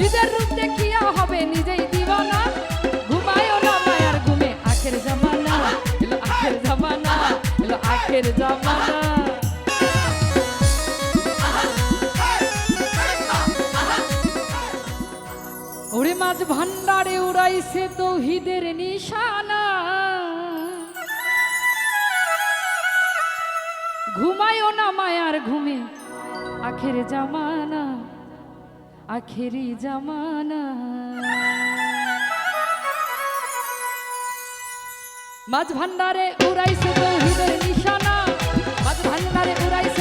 নিজের রূপ দেখিয়া হবে নিজেই ঘুমায়ও না মায়ার ঘুমে, আখের জামানা। এলো আখের জামানা, এলো আখের জামানা। ওরে মাছ ভান্ডারে উড়াইছে তৌহিদের নিশানা। ঘুমায়ও না মায়ার ঘুমে, আখের জামানা। আখেরি জামানা। মাঝ ভান্ডারে উড়াইছে তৌহিদের নিশানা। মাঝ ভান্ডারে উড়াইছে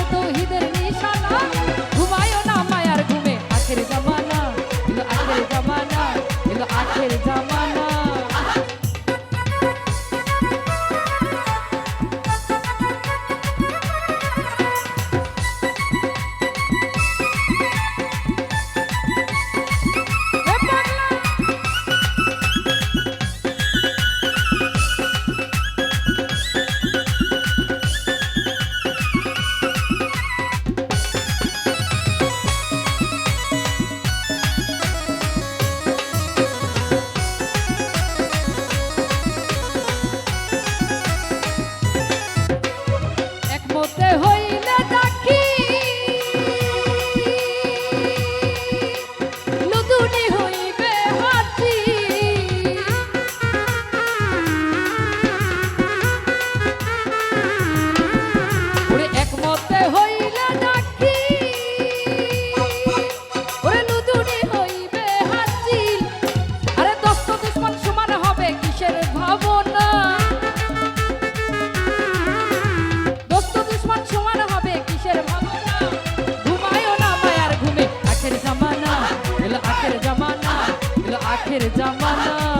আখের জামানা।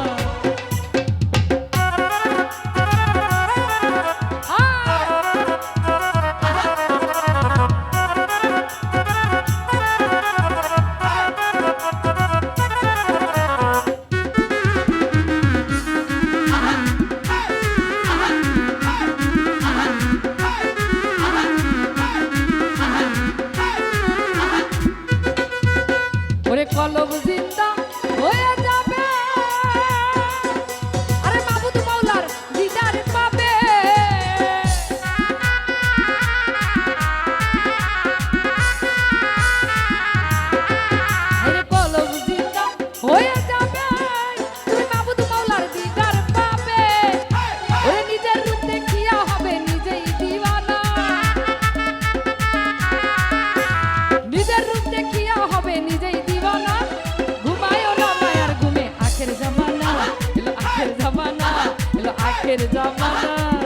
আখের জামানা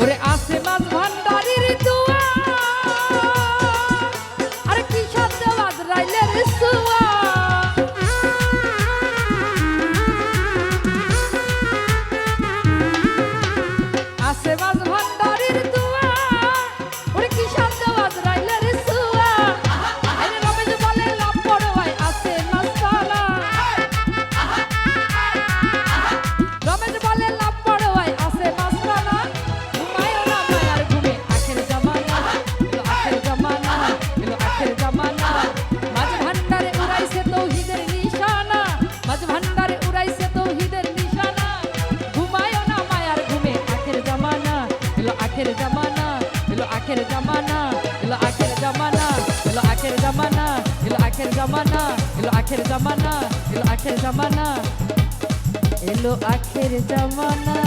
ওরে আসে এলো আখের জামানা এলো আখের জামানা এলো আখের জামানা এলো আখের জামানা এলো আখের জামানা এলো আখের জামানা এলো আখের জামানা এলো আখের জামানা